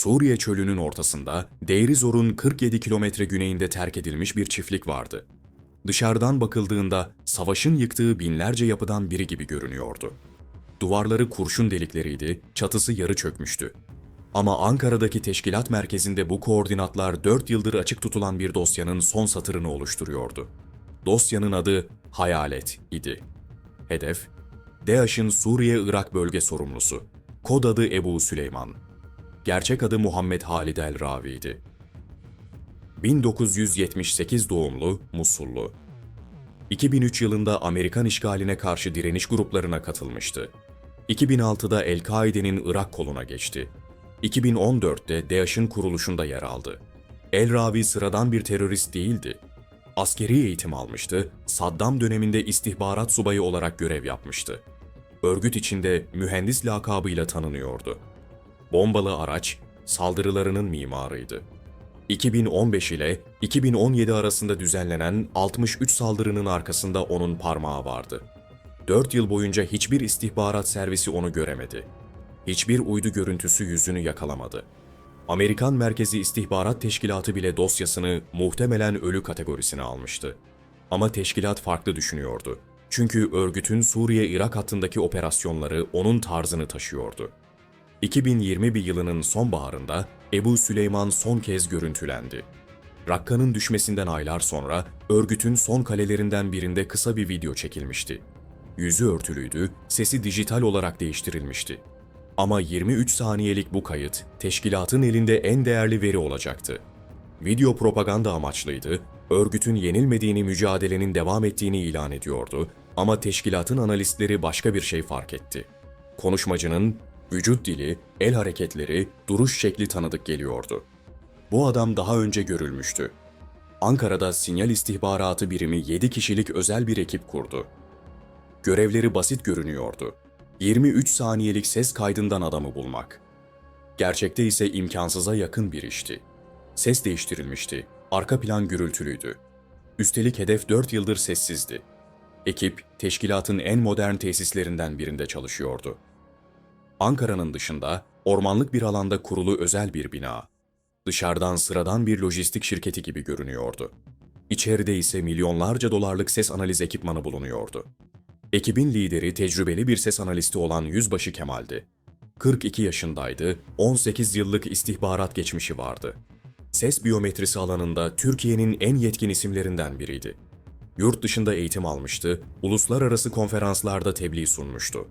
Suriye çölünün ortasında Deirizor'un 47 kilometre güneyinde terk edilmiş bir çiftlik vardı. Dışarıdan bakıldığında savaşın yıktığı binlerce yapıdan biri gibi görünüyordu. Duvarları kurşun delikleriydi, çatısı yarı çökmüştü. Ama Ankara'daki teşkilat merkezinde bu koordinatlar 4 yıldır açık tutulan bir dosyanın son satırını oluşturuyordu. Dosyanın adı Hayalet idi. Hedef, DAEŞ'in Suriye-Irak bölge sorumlusu. Kod adı Ebu Süleyman. Gerçek adı Muhammed Halid El Ravi'ydi. 1978 doğumlu, Musullu. 2003 yılında Amerikan işgaline karşı direniş gruplarına katılmıştı. 2006'da El-Kaide'nin Irak koluna geçti. 2014'te DAEŞ'in kuruluşunda yer aldı. El Ravi sıradan bir terörist değildi. Askeri eğitim almıştı, Saddam döneminde istihbarat subayı olarak görev yapmıştı. Örgüt içinde mühendis lakabıyla tanınıyordu. Bombalı araç, saldırılarının mimarıydı. 2015 ile 2017 arasında düzenlenen 63 saldırının arkasında onun parmağı vardı. 4 yıl boyunca hiçbir istihbarat servisi onu göremedi. Hiçbir uydu görüntüsü yüzünü yakalamadı. Amerikan Merkezi İstihbarat Teşkilatı bile dosyasını muhtemelen ölü kategorisine almıştı. Ama teşkilat farklı düşünüyordu. Çünkü örgütün Suriye-Irak hattındaki operasyonları onun tarzını taşıyordu. 2021 yılının sonbaharında Ebu Süleyman son kez görüntülendi. Rakka'nın düşmesinden aylar sonra örgütün son kalelerinden birinde kısa bir video çekilmişti. Yüzü örtülüydü, sesi dijital olarak değiştirilmişti. Ama 23 saniyelik bu kayıt teşkilatın elinde en değerli veri olacaktı. Video propaganda amaçlıydı, örgütün yenilmediğini, mücadelenin devam ettiğini ilan ediyordu ama teşkilatın analistleri başka bir şey fark etti. Konuşmacının vücut dili, el hareketleri, duruş şekli tanıdık geliyordu. Bu adam daha önce görülmüştü. Ankara'da sinyal istihbaratı birimi 7 kişilik özel bir ekip kurdu. Görevleri basit görünüyordu. 23 saniyelik ses kaydından adamı bulmak. Gerçekte ise imkansıza yakın bir işti. Ses değiştirilmişti, arka plan gürültülüydü. Üstelik hedef 4 yıldır sessizdi. Ekip, teşkilatın en modern tesislerinden birinde çalışıyordu. Ankara'nın dışında, ormanlık bir alanda kurulu özel bir bina. Dışarıdan sıradan bir lojistik şirketi gibi görünüyordu. İçeride ise milyonlarca dolarlık ses analiz ekipmanı bulunuyordu. Ekibin lideri tecrübeli bir ses analisti olan Yüzbaşı Kemal'di. 42 yaşındaydı, 18 yıllık istihbarat geçmişi vardı. Ses biyometrisi alanında Türkiye'nin en yetkin isimlerinden biriydi. Yurt dışında eğitim almıştı, uluslararası konferanslarda tebliğ sunmuştu.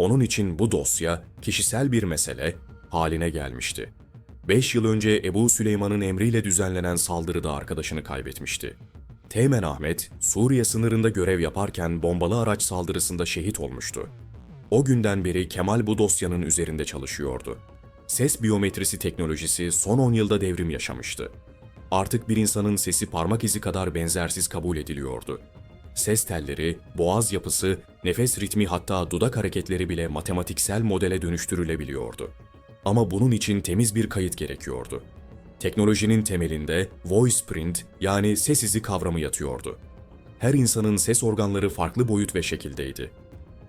Onun için bu dosya kişisel bir mesele haline gelmişti. 5 yıl önce Ebu Süleyman'ın emriyle düzenlenen saldırıda arkadaşını kaybetmişti. Teğmen Ahmet, Suriye sınırında görev yaparken bombalı araç saldırısında şehit olmuştu. O günden beri Kemal bu dosyanın üzerinde çalışıyordu. Ses biyometrisi teknolojisi son 10 yılda devrim yaşamıştı. Artık bir insanın sesi parmak izi kadar benzersiz kabul ediliyordu. Ses telleri, boğaz yapısı, nefes ritmi hatta dudak hareketleri bile matematiksel modele dönüştürülebiliyordu. Ama bunun için temiz bir kayıt gerekiyordu. Teknolojinin temelinde voice print yani ses izi kavramı yatıyordu. Her insanın ses organları farklı boyut ve şekildeydi.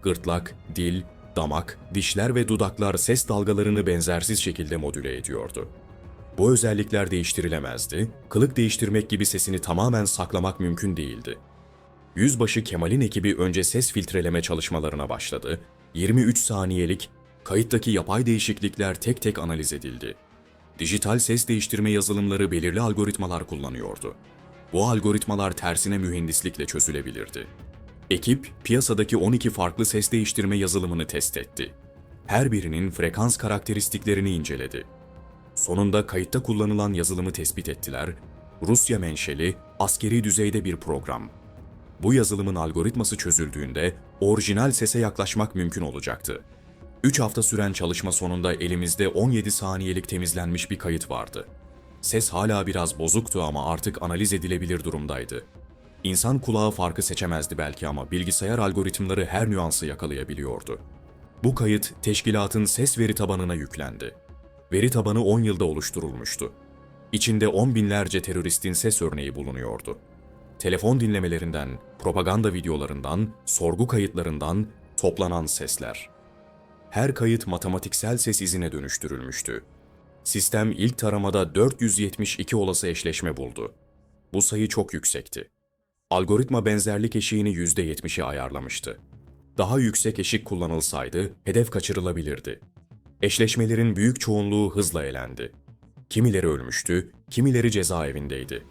Gırtlak, dil, damak, dişler ve dudaklar ses dalgalarını benzersiz şekilde modüle ediyordu. Bu özellikler değiştirilemezdi, kılık değiştirmek gibi sesini tamamen saklamak mümkün değildi. Yüzbaşı Kemal'in ekibi önce ses filtreleme çalışmalarına başladı. 23 saniyelik kayıttaki yapay değişiklikler tek tek analiz edildi. Dijital ses değiştirme yazılımları belirli algoritmalar kullanıyordu. Bu algoritmalar tersine mühendislikle çözülebilirdi. Ekip, piyasadaki 12 farklı ses değiştirme yazılımını test etti. Her birinin frekans karakteristiklerini inceledi. Sonunda kayıtta kullanılan yazılımı tespit ettiler. Rusya menşeli, askeri düzeyde bir program. Bu yazılımın algoritması çözüldüğünde orijinal sese yaklaşmak mümkün olacaktı. 3 hafta süren çalışma sonunda elimizde 17 saniyelik temizlenmiş bir kayıt vardı. Ses hala biraz bozuktu ama artık analiz edilebilir durumdaydı. İnsan kulağı farkı seçemezdi belki ama bilgisayar algoritmaları her nüansı yakalayabiliyordu. Bu kayıt teşkilatın ses veri tabanına yüklendi. Veri tabanı 10 yılda oluşturulmuştu. İçinde 10 binlerce teröristin ses örneği bulunuyordu. Telefon dinlemelerinden, propaganda videolarından, sorgu kayıtlarından toplanan sesler. Her kayıt matematiksel ses izine dönüştürülmüştü. Sistem ilk taramada 472 olası eşleşme buldu. Bu sayı çok yüksekti. Algoritma benzerlik eşiğini %70'e ayarlamıştı. Daha yüksek eşik kullanılsaydı hedef kaçırılabilirdi. Eşleşmelerin büyük çoğunluğu hızla elendi. Kimileri ölmüştü, kimileri cezaevindeydi.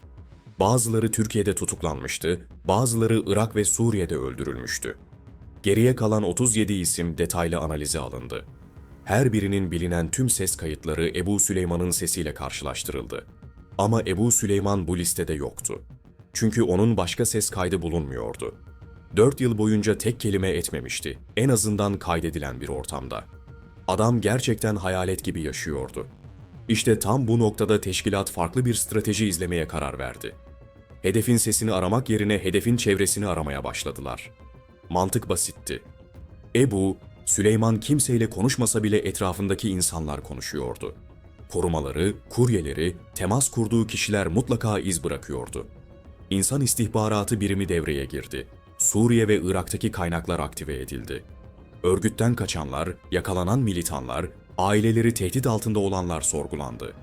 Bazıları Türkiye'de tutuklanmıştı, bazıları Irak ve Suriye'de öldürülmüştü. Geriye kalan 37 isim detaylı analize alındı. Her birinin bilinen tüm ses kayıtları Ebu Süleyman'ın sesiyle karşılaştırıldı. Ama Ebu Süleyman bu listede yoktu. Çünkü onun başka ses kaydı bulunmuyordu. 4 yıl boyunca tek kelime etmemişti, en azından kaydedilen bir ortamda. Adam gerçekten hayalet gibi yaşıyordu. İşte tam bu noktada teşkilat farklı bir strateji izlemeye karar verdi. Hedefin sesini aramak yerine hedefin çevresini aramaya başladılar. Mantık basitti. Ebu, Süleyman kimseyle konuşmasa bile etrafındaki insanlar konuşuyordu. Korumaları, kuryeleri, temas kurduğu kişiler mutlaka iz bırakıyordu. İnsan istihbaratı birimi devreye girdi. Suriye ve Irak'taki kaynaklar aktive edildi. Örgütten kaçanlar, yakalanan militanlar, aileleri tehdit altında olanlar sorgulandı.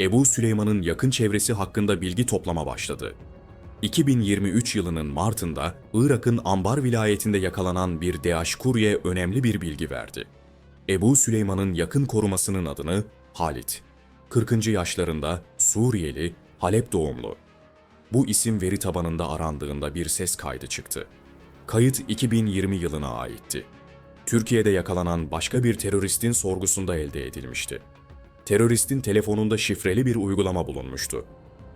Ebu Süleyman'ın yakın çevresi hakkında bilgi toplama başladı. 2023 yılının Mart'ında Irak'ın Ambar vilayetinde yakalanan bir DH kurye önemli bir bilgi verdi. Ebu Süleyman'ın yakın korumasının adını Halit. 40. yaşlarında Suriyeli, Halep doğumlu. Bu isim veri tabanında arandığında bir ses kaydı çıktı. Kayıt 2020 yılına aitti. Türkiye'de yakalanan başka bir teröristin sorgusunda elde edilmişti. Teröristin telefonunda şifreli bir uygulama bulunmuştu.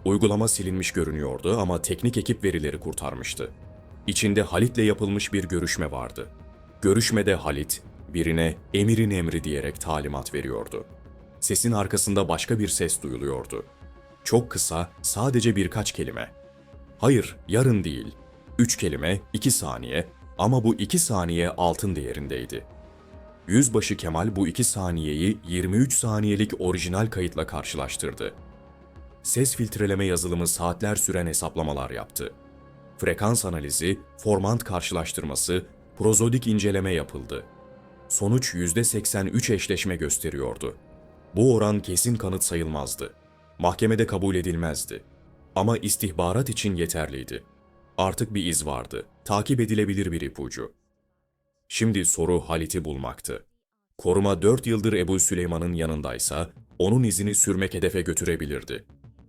Uygulama silinmiş görünüyordu ama teknik ekip verileri kurtarmıştı. İçinde Halit'le yapılmış bir görüşme vardı. Görüşmede Halit, birine emirin emri diyerek talimat veriyordu. Sesin arkasında başka bir ses duyuluyordu. Çok kısa, sadece birkaç kelime. Hayır, yarın değil. Üç kelime, iki saniye ama bu iki saniye altın değerindeydi. Yüzbaşı Kemal bu iki saniyeyi 23 saniyelik orijinal kayıtla karşılaştırdı. Ses filtreleme yazılımı saatler süren hesaplamalar yaptı. Frekans analizi, formant karşılaştırması, prozodik inceleme yapıldı. Sonuç %83 eşleşme gösteriyordu. Bu oran kesin kanıt sayılmazdı. Mahkemede kabul edilmezdi. Ama istihbarat için yeterliydi. Artık bir iz vardı. Takip edilebilir bir ipucu. Şimdi soru Halit'i bulmaktı. Koruma 4 yıldır Ebu Süleyman'ın yanındaysa onun izini sürmek hedefe götürebilirdi.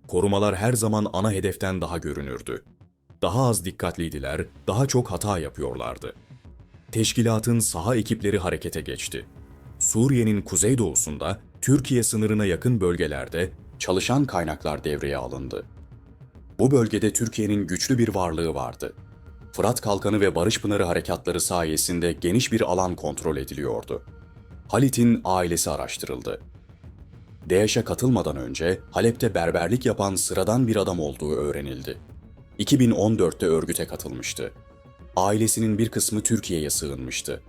Korumalar her zaman ana hedeften daha görünürdü. Daha az dikkatliydiler, daha çok hata yapıyorlardı. Teşkilatın saha ekipleri harekete geçti. Suriye'nin kuzeydoğusunda, Türkiye sınırına yakın bölgelerde çalışan kaynaklar devreye alındı. Bu bölgede Türkiye'nin güçlü bir varlığı vardı. Fırat Kalkanı ve Barış Pınarı harekatları sayesinde geniş bir alan kontrol ediliyordu. Halit'in ailesi araştırıldı. DAEŞ'e katılmadan önce Halep'te berberlik yapan sıradan bir adam olduğu öğrenildi. 2014'te örgüte katılmıştı. Ailesinin bir kısmı Türkiye'ye sığınmıştı.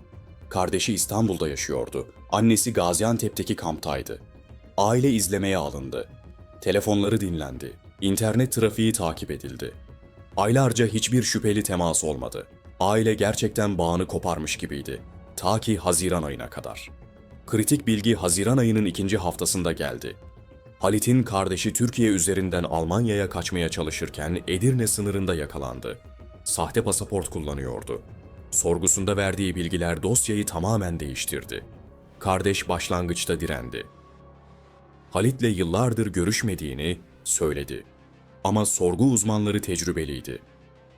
Kardeşi İstanbul'da yaşıyordu. Annesi Gaziantep'teki kamptaydı. Aile izlemeye alındı. Telefonları dinlendi. İnternet trafiği takip edildi. Aylarca hiçbir şüpheli temas olmadı. Aile gerçekten bağını koparmış gibiydi. Ta ki Haziran ayına kadar. Kritik bilgi Haziran ayının ikinci haftasında geldi. Halit'in kardeşi Türkiye üzerinden Almanya'ya kaçmaya çalışırken Edirne sınırında yakalandı. Sahte pasaport kullanıyordu. Sorgusunda verdiği bilgiler dosyayı tamamen değiştirdi. Kardeş başlangıçta direndi. Halit'le yıllardır görüşmediğini söyledi. Ama sorgu uzmanları tecrübeliydi.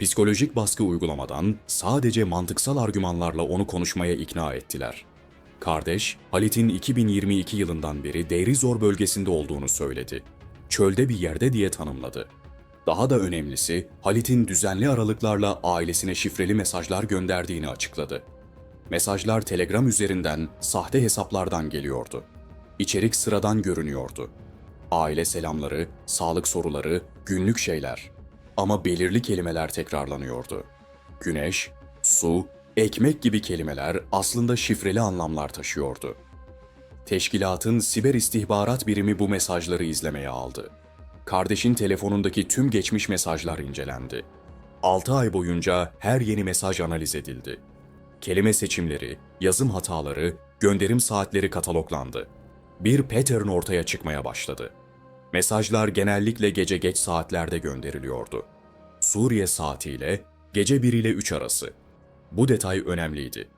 Psikolojik baskı uygulamadan sadece mantıksal argümanlarla onu konuşmaya ikna ettiler. Kardeş, Halit'in 2022 yılından beri Deirizor bölgesinde olduğunu söyledi. Çölde bir yerde diye tanımladı. Daha da önemlisi, Halit'in düzenli aralıklarla ailesine şifreli mesajlar gönderdiğini açıkladı. Mesajlar Telegram üzerinden sahte hesaplardan geliyordu. İçerik sıradan görünüyordu. Aile selamları, sağlık soruları, günlük şeyler. Ama belirli kelimeler tekrarlanıyordu. Güneş, su, ekmek gibi kelimeler aslında şifreli anlamlar taşıyordu. Teşkilatın siber istihbarat birimi bu mesajları izlemeye aldı. Kardeşin telefonundaki tüm geçmiş mesajlar incelendi. 6 ay boyunca her yeni mesaj analiz edildi. Kelime seçimleri, yazım hataları, gönderim saatleri kataloglandı. Bir pattern ortaya çıkmaya başladı. Mesajlar genellikle gece geç saatlerde gönderiliyordu. Suriye saatiyle gece 1 ile 3 arası. Bu detay önemliydi.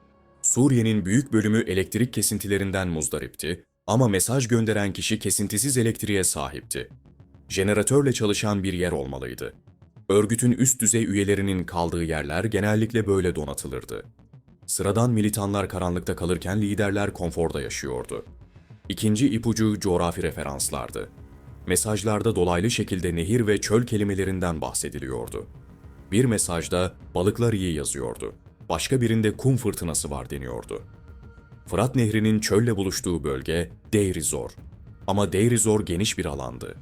Suriye'nin büyük bölümü elektrik kesintilerinden muzdaripti ama mesaj gönderen kişi kesintisiz elektriğe sahipti. Jeneratörle çalışan bir yer olmalıydı. Örgütün üst düzey üyelerinin kaldığı yerler genellikle böyle donatılırdı. Sıradan militanlar karanlıkta kalırken liderler konforda yaşıyordu. İkinci ipucu coğrafi referanslardı. Mesajlarda dolaylı şekilde nehir ve çöl kelimelerinden bahsediliyordu. Bir mesajda balıklar iyi yazıyordu. Başka birinde kum fırtınası var deniyordu. Fırat Nehri'nin çölle buluştuğu bölge Deir Zor. Ama Deir Zor geniş bir alandı.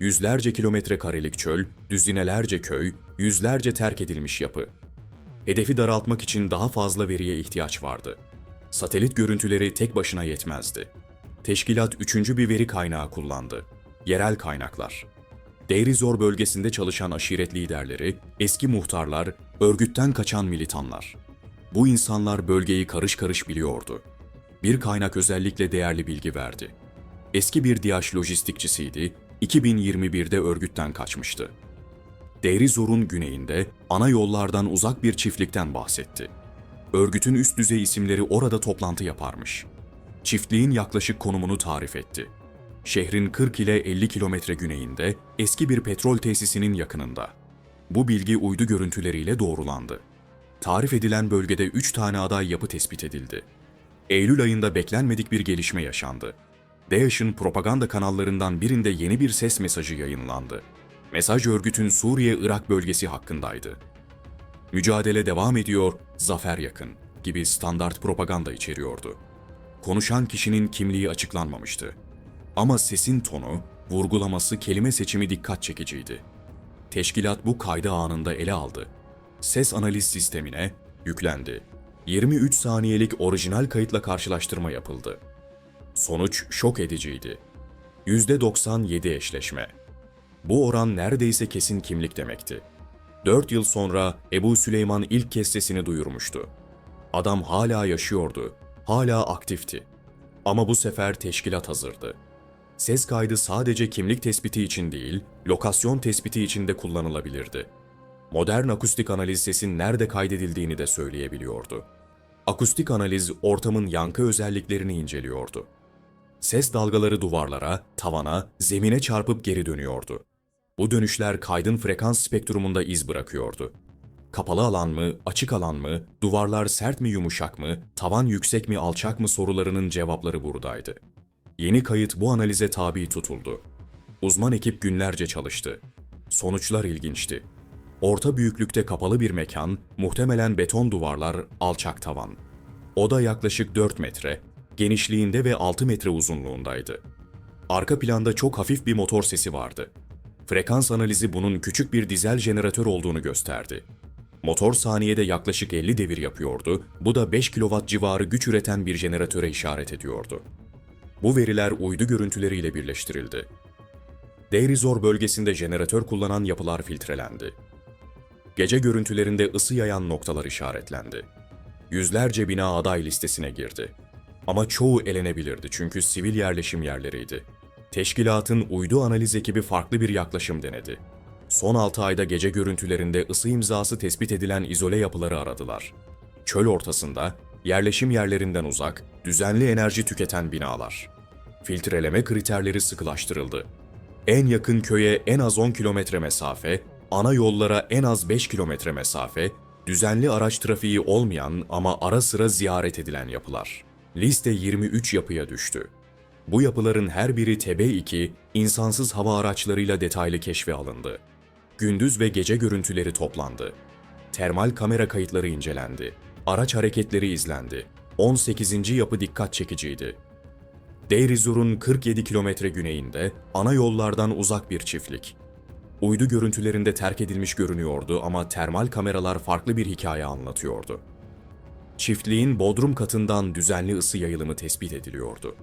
Yüzlerce kilometre karelik çöl, düzinelerce köy, yüzlerce terk edilmiş yapı. Hedefi daraltmak için daha fazla veriye ihtiyaç vardı. Satelit görüntüleri tek başına yetmezdi. Teşkilat üçüncü bir veri kaynağı kullandı. Yerel kaynaklar. Deirizor bölgesinde çalışan aşiret liderleri, eski muhtarlar, örgütten kaçan militanlar. Bu insanlar bölgeyi karış karış biliyordu. Bir kaynak özellikle değerli bilgi verdi. Eski bir DİAŞ lojistikçisiydi, 2021'de örgütten kaçmıştı. Deirizor'un güneyinde ana yollardan uzak bir çiftlikten bahsetti. Örgütün üst düzey isimleri orada toplantı yaparmış. Çiftliğin yaklaşık konumunu tarif etti. Şehrin 40 ile 50 kilometre güneyinde eski bir petrol tesisinin yakınında. Bu bilgi uydu görüntüleriyle doğrulandı. Tarif edilen bölgede 3 tane aday yapı tespit edildi. Eylül ayında beklenmedik bir gelişme yaşandı. DAEŞ'in propaganda kanallarından birinde yeni bir ses mesajı yayınlandı. Mesaj örgütün Suriye-Irak bölgesi hakkındaydı. Mücadele devam ediyor, zafer yakın gibi standart propaganda içeriyordu. Konuşan kişinin kimliği açıklanmamıştı. Ama sesin tonu, vurgulaması, kelime seçimi dikkat çekiciydi. Teşkilat bu kaydı anında ele aldı. Ses analiz sistemine yüklendi. 23 saniyelik orijinal kayıtla karşılaştırma yapıldı. Sonuç şok ediciydi. %97 eşleşme. Bu oran neredeyse kesin kimlik demekti. 4 yıl sonra Ebu Süleyman ilk kez sesini duyurmuştu. Adam hala yaşıyordu, hala aktifti. Ama bu sefer teşkilat hazırdı. Ses kaydı sadece kimlik tespiti için değil, lokasyon tespiti için de kullanılabilirdi. Modern akustik analiz sesin nerede kaydedildiğini de söyleyebiliyordu. Akustik analiz ortamın yankı özelliklerini inceliyordu. Ses dalgaları duvarlara, tavana, zemine çarpıp geri dönüyordu. Bu dönüşler kaydın frekans spektrumunda iz bırakıyordu. Kapalı alan mı, açık alan mı, duvarlar sert mi yumuşak mı, tavan yüksek mi alçak mı sorularının cevapları buradaydı. Yeni kayıt bu analize tabi tutuldu. Uzman ekip günlerce çalıştı. Sonuçlar ilginçti. Orta büyüklükte kapalı bir mekan, muhtemelen beton duvarlar, alçak tavan. Oda yaklaşık 4 metre, genişliğinde ve 6 metre uzunluğundaydı. Arka planda çok hafif bir motor sesi vardı. Frekans analizi bunun küçük bir dizel jeneratör olduğunu gösterdi. Motor saniyede yaklaşık 50 devir yapıyordu, bu da 5 kW civarı güç üreten bir jeneratöre işaret ediyordu. Bu veriler uydu görüntüleriyle birleştirildi. Deirizor bölgesinde jeneratör kullanan yapılar filtrelendi. Gece görüntülerinde ısı yayan noktalar işaretlendi. Yüzlerce bina aday listesine girdi. Ama çoğu elenebilirdi çünkü sivil yerleşim yerleriydi. Teşkilatın uydu analiz ekibi farklı bir yaklaşım denedi. Son 6 ayda gece görüntülerinde ısı imzası tespit edilen izole yapıları aradılar. Çöl ortasında, yerleşim yerlerinden uzak, düzenli enerji tüketen binalar. Filtreleme kriterleri sıkılaştırıldı. En yakın köye en az 10 kilometre mesafe, ana yollara en az 5 kilometre mesafe, düzenli araç trafiği olmayan ama ara sıra ziyaret edilen yapılar. Liste 23 yapıya düştü. Bu yapıların her biri TB2, insansız hava araçlarıyla detaylı keşfe alındı. Gündüz ve gece görüntüleri toplandı. Termal kamera kayıtları incelendi. Araç hareketleri izlendi. 18. yapı dikkat çekiciydi. Deirizor'un 47 kilometre güneyinde ana yollardan uzak bir çiftlik. Uydu görüntülerinde terk edilmiş görünüyordu ama termal kameralar farklı bir hikaye anlatıyordu. Çiftliğin bodrum katından düzenli ısı yayılımı tespit ediliyordu.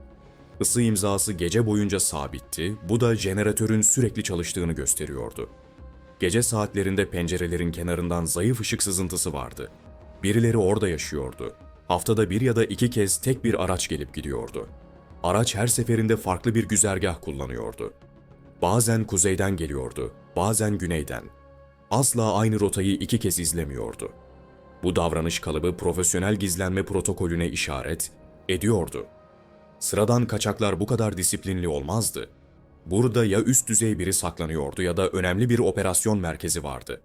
Isı imzası gece boyunca sabitti, bu da jeneratörün sürekli çalıştığını gösteriyordu. Gece saatlerinde pencerelerin kenarından zayıf ışık sızıntısı vardı. Birileri orada yaşıyordu. Haftada bir ya da iki kez tek bir araç gelip gidiyordu. Araç her seferinde farklı bir güzergah kullanıyordu. Bazen kuzeyden geliyordu, bazen güneyden. Asla aynı rotayı iki kez izlemiyordu. Bu davranış kalıbı profesyonel gizlenme protokolüne işaret ediyordu. Sıradan kaçaklar bu kadar disiplinli olmazdı. Burada ya üst düzey biri saklanıyordu ya da önemli bir operasyon merkezi vardı.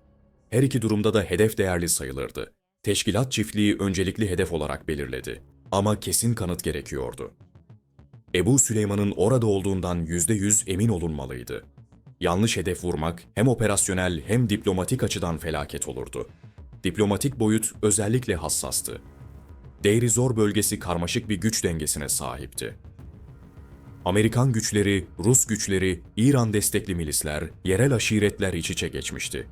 Her iki durumda da hedef değerli sayılırdı. Teşkilat çiftliği öncelikli hedef olarak belirledi. Ama kesin kanıt gerekiyordu. Ebu Süleyman'ın orada olduğundan yüzde yüz emin olunmalıydı. Yanlış hedef vurmak hem operasyonel hem diplomatik açıdan felaket olurdu. Diplomatik boyut özellikle hassastı. Deir Zor bölgesi karmaşık bir güç dengesine sahipti. Amerikan güçleri, Rus güçleri, İran destekli milisler, yerel aşiretler iç içe geçmişti.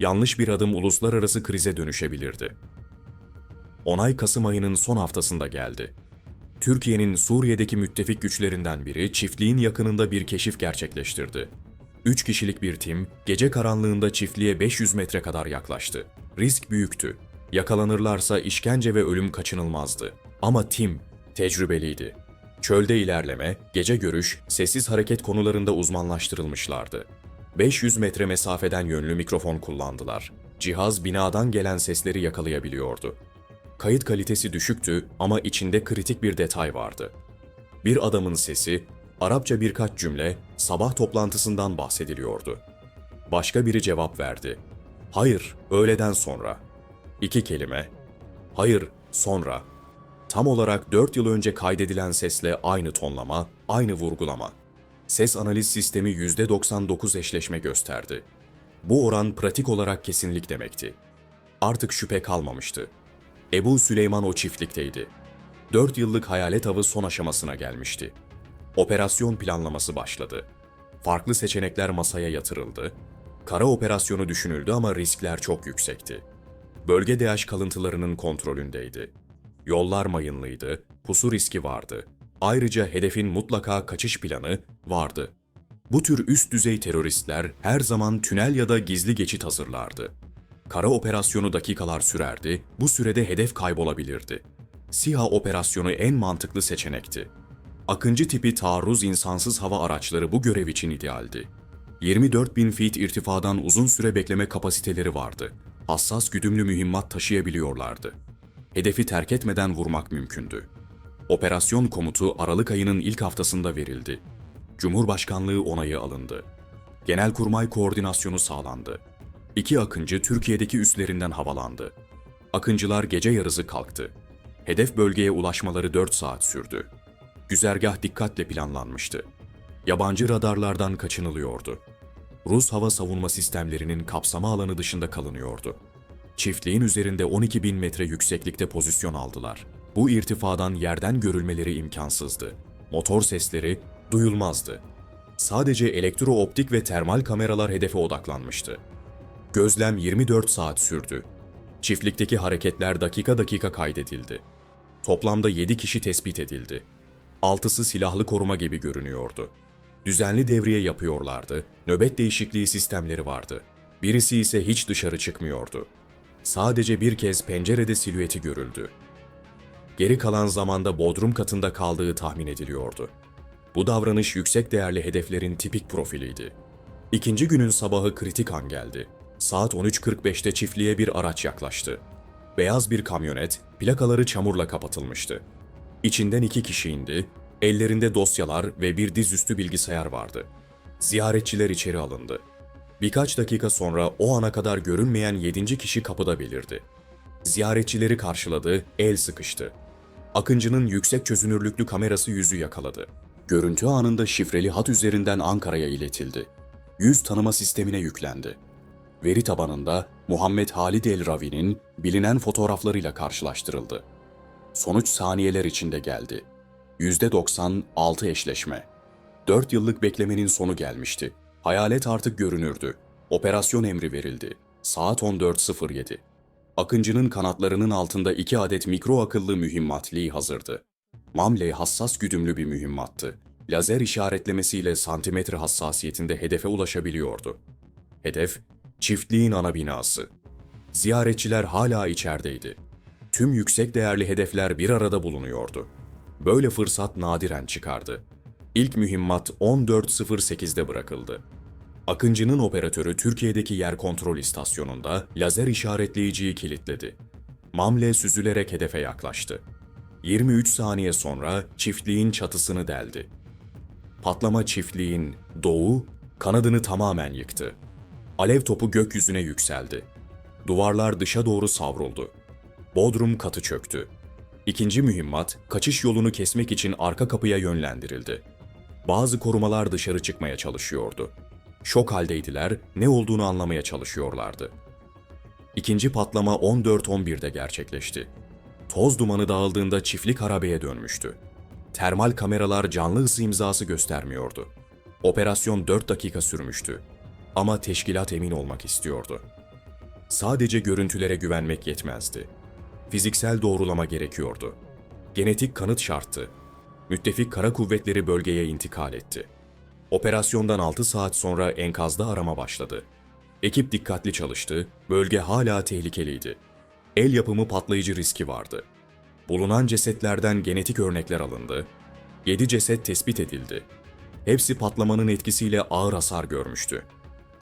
Yanlış bir adım uluslararası krize dönüşebilirdi. Onay Kasım ayının son haftasında geldi. Türkiye'nin Suriye'deki müttefik güçlerinden biri çiftliğin yakınında bir keşif gerçekleştirdi. Üç kişilik bir tim gece karanlığında çiftliğe 500 metre kadar yaklaştı. Risk büyüktü. Yakalanırlarsa işkence ve ölüm kaçınılmazdı. Ama tim tecrübeliydi. Çölde ilerleme, gece görüş, sessiz hareket konularında uzmanlaştırılmışlardı. 500 metre mesafeden yönlü mikrofon kullandılar. Cihaz binadan gelen sesleri yakalayabiliyordu. Kayıt kalitesi düşüktü ama içinde kritik bir detay vardı. Bir adamın sesi, Arapça birkaç cümle, sabah toplantısından bahsediliyordu. Başka biri cevap verdi. Hayır, öğleden sonra. İki kelime. Hayır, sonra. Tam olarak 4 yıl önce kaydedilen sesle aynı tonlama, aynı vurgulama. Ses analiz sistemi %99 eşleşme gösterdi. Bu oran pratik olarak kesinlik demekti. Artık şüphe kalmamıştı. Ebu Süleyman o çiftlikteydi. 4 yıllık hayalet avı son aşamasına gelmişti. Operasyon planlaması başladı. Farklı seçenekler masaya yatırıldı. Kara operasyonu düşünüldü ama riskler çok yüksekti. Bölge DH kalıntılarının kontrolündeydi. Yollar mayınlıydı, pusu riski vardı. Ayrıca hedefin mutlaka kaçış planı vardı. Bu tür üst düzey teröristler her zaman tünel ya da gizli geçit hazırlardı. Kara operasyonu dakikalar sürerdi, bu sürede hedef kaybolabilirdi. SİHA operasyonu en mantıklı seçenekti. Akıncı tipi taarruz insansız hava araçları bu görev için idealdi. 24 bin feet irtifadan uzun süre bekleme kapasiteleri vardı. Hassas güdümlü mühimmat taşıyabiliyorlardı. Hedefi terk etmeden vurmak mümkündü. Operasyon komutu Aralık ayının ilk haftasında verildi. Cumhurbaşkanlığı onayı alındı. Genelkurmay koordinasyonu sağlandı. İki akıncı Türkiye'deki üslerinden havalandı. Akıncılar gece yarısı kalktı. Hedef bölgeye ulaşmaları 4 saat sürdü. Güzergah dikkatle planlanmıştı. Yabancı radarlardan kaçınılıyordu. Rus hava savunma sistemlerinin kapsama alanı dışında kalınıyordu. Çiftliğin üzerinde 12 bin metre yükseklikte pozisyon aldılar. Bu irtifadan yerden görülmeleri imkansızdı. Motor sesleri duyulmazdı. Sadece elektrooptik ve termal kameralar hedefe odaklanmıştı. Gözlem 24 saat sürdü. Çiftlikteki hareketler dakika dakika kaydedildi. Toplamda 7 kişi tespit edildi. Altısı silahlı koruma gibi görünüyordu. Düzenli devriye yapıyorlardı, nöbet değişikliği sistemleri vardı. Birisi ise hiç dışarı çıkmıyordu. Sadece bir kez pencerede silüeti görüldü. Geri kalan zamanda bodrum katında kaldığı tahmin ediliyordu. Bu davranış yüksek değerli hedeflerin tipik profiliydi. İkinci günün sabahı kritik an geldi. Saat 13.45'te çiftliğe bir araç yaklaştı. Beyaz bir kamyonet, plakaları çamurla kapatılmıştı. İçinden iki kişi indi, ellerinde dosyalar ve bir dizüstü bilgisayar vardı. Ziyaretçiler içeri alındı. Birkaç dakika sonra o ana kadar görünmeyen yedinci kişi kapıda belirdi. Ziyaretçileri karşıladı, el sıkıştı. Akıncı'nın yüksek çözünürlüklü kamerası yüzü yakaladı. Görüntü anında şifreli hat üzerinden Ankara'ya iletildi. Yüz tanıma sistemine yüklendi. Veri tabanında Muhammed Halid El Ravi'nin bilinen fotoğraflarıyla karşılaştırıldı. Sonuç saniyeler içinde geldi. %96 eşleşme. 4 yıllık beklemenin sonu gelmişti. Hayalet artık görünürdü. Operasyon emri verildi. Saat 14.07. Akıncı'nın kanatlarının altında iki adet mikro akıllı mühimmat Lee hazırdı. Mamley hassas güdümlü bir mühimmattı. Lazer işaretlemesiyle santimetre hassasiyetinde hedefe ulaşabiliyordu. Hedef, çiftliğin ana binası. Ziyaretçiler hala içerideydi. Tüm yüksek değerli hedefler bir arada bulunuyordu. Böyle fırsat nadiren çıkardı. İlk mühimmat 14.08'de bırakıldı. Akıncı'nın operatörü Türkiye'deki yer kontrol istasyonunda lazer işaretleyiciyi kilitledi. Mamle süzülerek hedefe yaklaştı. 23 saniye sonra çiftliğin çatısını deldi. Patlama çiftliğin doğu kanadını tamamen yıktı. Alev topu gökyüzüne yükseldi. Duvarlar dışa doğru savruldu. Bodrum katı çöktü. İkinci mühimmat kaçış yolunu kesmek için arka kapıya yönlendirildi. Bazı korumalar dışarı çıkmaya çalışıyordu. Şok haldeydiler, ne olduğunu anlamaya çalışıyorlardı. İkinci patlama 14-11'de gerçekleşti. Toz dumanı dağıldığında çiftlik harabeye dönmüştü. Termal kameralar canlı ısı imzası göstermiyordu. Operasyon 4 dakika sürmüştü. Ama teşkilat emin olmak istiyordu. Sadece görüntülere güvenmek yetmezdi. Fiziksel doğrulama gerekiyordu. Genetik kanıt şarttı. Müttefik kara kuvvetleri bölgeye intikal etti. Operasyondan 6 saat sonra enkazda arama başladı. Ekip dikkatli çalıştı, bölge hala tehlikeliydi. El yapımı patlayıcı riski vardı. Bulunan cesetlerden genetik örnekler alındı. 7 ceset tespit edildi. Hepsi patlamanın etkisiyle ağır hasar görmüştü.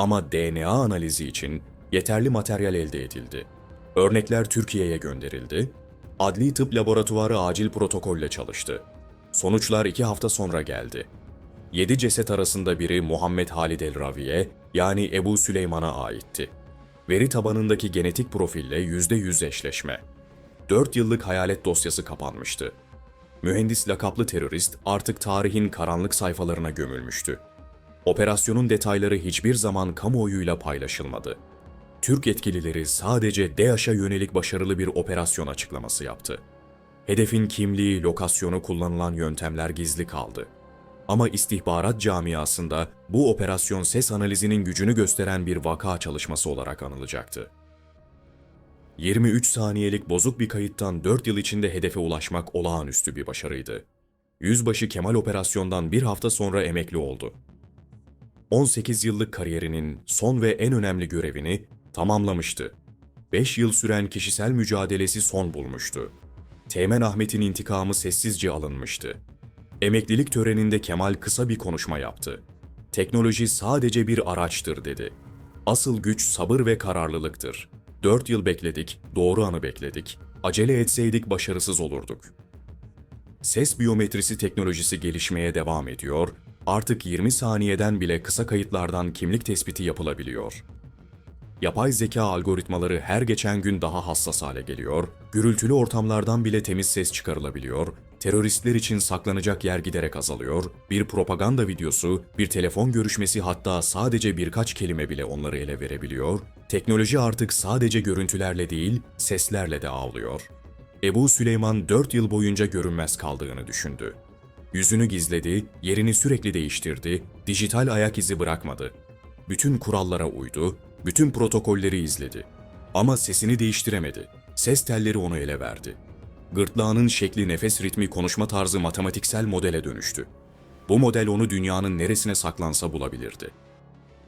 Ama DNA analizi için yeterli materyal elde edildi. Örnekler Türkiye'ye gönderildi. Adli Tıp Laboratuvarı acil protokolle çalıştı. Sonuçlar iki hafta sonra geldi. 7 ceset arasında biri Muhammed Halid El Ravi'ye yani Ebu Süleyman'a aitti. Veri tabanındaki genetik profille %100 eşleşme. 4 yıllık hayalet dosyası kapanmıştı. Mühendis lakaplı terörist artık tarihin karanlık sayfalarına gömülmüştü. Operasyonun detayları hiçbir zaman kamuoyuyla paylaşılmadı. Türk yetkilileri sadece DAEŞ'e yönelik başarılı bir operasyon açıklaması yaptı. Hedefin kimliği, lokasyonu, kullanılan yöntemler gizli kaldı. Ama istihbarat camiasında bu operasyon ses analizinin gücünü gösteren bir vaka çalışması olarak anılacaktı. 23 saniyelik bozuk bir kayıttan 4 yıl içinde hedefe ulaşmak olağanüstü bir başarıydı. Yüzbaşı Kemal operasyondan bir hafta sonra emekli oldu. 18 yıllık kariyerinin son ve en önemli görevini tamamlamıştı. 5 yıl süren kişisel mücadelesi son bulmuştu. Teğmen Ahmet'in intikamı sessizce alınmıştı. Emeklilik töreninde Kemal kısa bir konuşma yaptı. Teknoloji sadece bir araçtır dedi. Asıl güç sabır ve kararlılıktır. Dört yıl bekledik, doğru anı bekledik. Acele etseydik başarısız olurduk. Ses biyometrisi teknolojisi gelişmeye devam ediyor, artık 20 saniyeden bile kısa kayıtlardan kimlik tespiti yapılabiliyor. Yapay zeka algoritmaları her geçen gün daha hassas hale geliyor, gürültülü ortamlardan bile temiz ses çıkarılabiliyor, teröristler için saklanacak yer giderek azalıyor, bir propaganda videosu, bir telefon görüşmesi hatta sadece birkaç kelime bile onları ele verebiliyor, teknoloji artık sadece görüntülerle değil, seslerle de avlıyor. Ebu Süleyman 4 yıl boyunca görünmez kaldığını düşündü. Yüzünü gizledi, yerini sürekli değiştirdi, dijital ayak izi bırakmadı. Bütün kurallara uydu, bütün protokolleri izledi. Ama sesini değiştiremedi. Ses telleri onu ele verdi. Gırtlağının şekli, nefes ritmi, konuşma tarzı matematiksel modele dönüştü. Bu model onu dünyanın neresine saklansa bulabilirdi.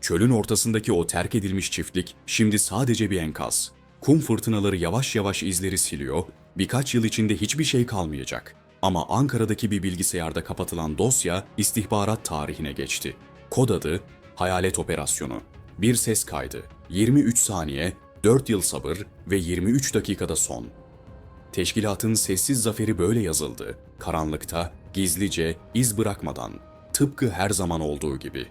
Çölün ortasındaki o terk edilmiş çiftlik şimdi sadece bir enkaz. Kum fırtınaları yavaş yavaş izleri siliyor, birkaç yıl içinde hiçbir şey kalmayacak. Ama Ankara'daki bir bilgisayarda kapatılan dosya istihbarat tarihine geçti. Kod adı Hayalet Operasyonu. Bir ses kaydı. 23 saniye, 4 yıl sabır ve 23 dakikada son. Teşkilatın sessiz zaferi böyle yazıldı. Karanlıkta, gizlice, iz bırakmadan. Tıpkı her zaman olduğu gibi.